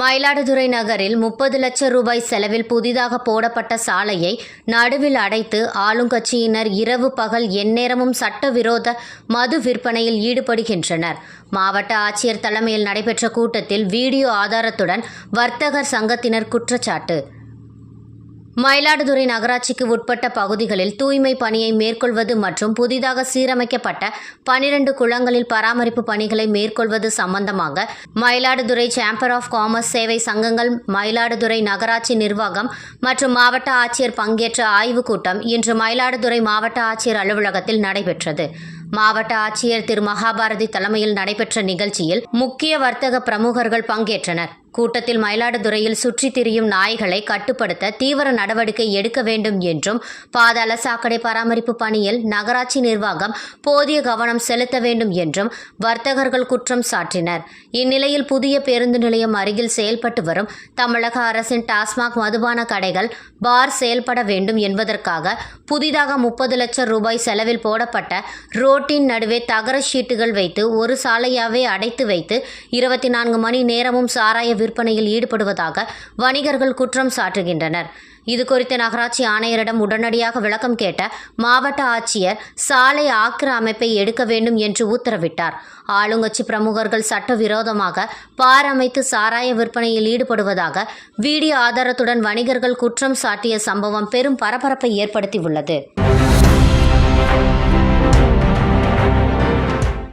மயிலாடுதுறை நகரில் முப்பது லட்சம் ரூபாய் செலவில் புதிதாக போடப்பட்ட சாலையை நடுவில் அடைத்து ஆளுங்கட்சியினர் இரவு பகல் எந்நேரமும் சட்டவிரோத மது விற்பனையில் ஈடுபடுகின்றனர். மாவட்ட ஆட்சியர் தலைமையில் நடைபெற்ற கூட்டத்தில் வீடியோ ஆதாரத்துடன் வர்த்தகர் சங்கத்தினர் குற்றச்சாட்டு. மயிலாடுதுறை நகராட்சிக்கு உட்பட்ட பகுதிகளில் தூய்மை பணியை மேற்கொள்வது மற்றும் புதிதாக சீரமைக்கப்பட்ட பனிரெண்டு குளங்களில் பராமரிப்பு பணிகளை மேற்கொள்வது சம்பந்தமாக மயிலாடுதுறை சேம்பர் ஆஃப் காமர்ஸ் சேவை சங்கங்கள் மயிலாடுதுறை நகராட்சி நிர்வாகம் மற்றும் மாவட்ட ஆட்சியர் பங்கேற்ற ஆய்வுக் கூட்டம் இன்று மயிலாடுதுறை மாவட்ட ஆட்சியர் அலுவலகத்தில் நடைபெற்றது. மாவட்ட ஆட்சியர் திரு. மகாபாரதி தலைமையில் நடைபெற்ற நிகழ்ச்சியில் முக்கிய வர்த்தக பிரமுகர்கள் பங்கேற்றனர். கூட்டத்தில் மயிலாடுதுறையில் சுற்றித் திரியும் நாய்களை கட்டுப்படுத்த தீவிர நடவடிக்கை எடுக்க வேண்டும் என்றும் பாதாள சாக்கடை பராமரிப்பு பணியில் நகராட்சி நிர்வாகம் போதிய கவனம் செலுத்த வேண்டும் என்றும் வர்த்தகர்கள் குற்றம் சாட்டினர் இந்நிலையில் புதிய பேருந்து நிலையம் அருகில் செயல்பட்டு வரும் தமிழக அரசின் டாஸ்மாக் மதுபான கடைகள் பார் செயல்பட வேண்டும் என்பதற்காக புதிதாக முப்பது லட்சம் ரூபாய் செலவில் போடப்பட்ட ரோட்டின் நடுவே தகர ஷீட்டுகள் வைத்து ஒரு சாலையாவே அடைத்து வைத்து இருபத்தி நான்கு மணி நேரமும் சாராய விற்பனையில் ஈடுபடுவதாக வணிகர்கள் குற்றம் சாட்டுகின்றனர். இது குறித்து நகராட்சி ஆணையரிடம் உடனடியாக விளக்கம் கேட்ட மாவட்ட ஆட்சியர் சாலை ஆக்கிர அமைப்பை எடுக்க வேண்டும் என்று உத்தரவிட்டார். ஆளுங்கட்சி பிரமுகர்கள் சட்டவிரோதமாக பார் அமைத்து சாராய விற்பனையில் ஈடுபடுவதாக வீடியோ ஆதாரத்துடன் வணிகர்கள் குற்றம் சாட்டிய சம்பவம் பெரும் பரபரப்பை ஏற்படுத்தியுள்ளது.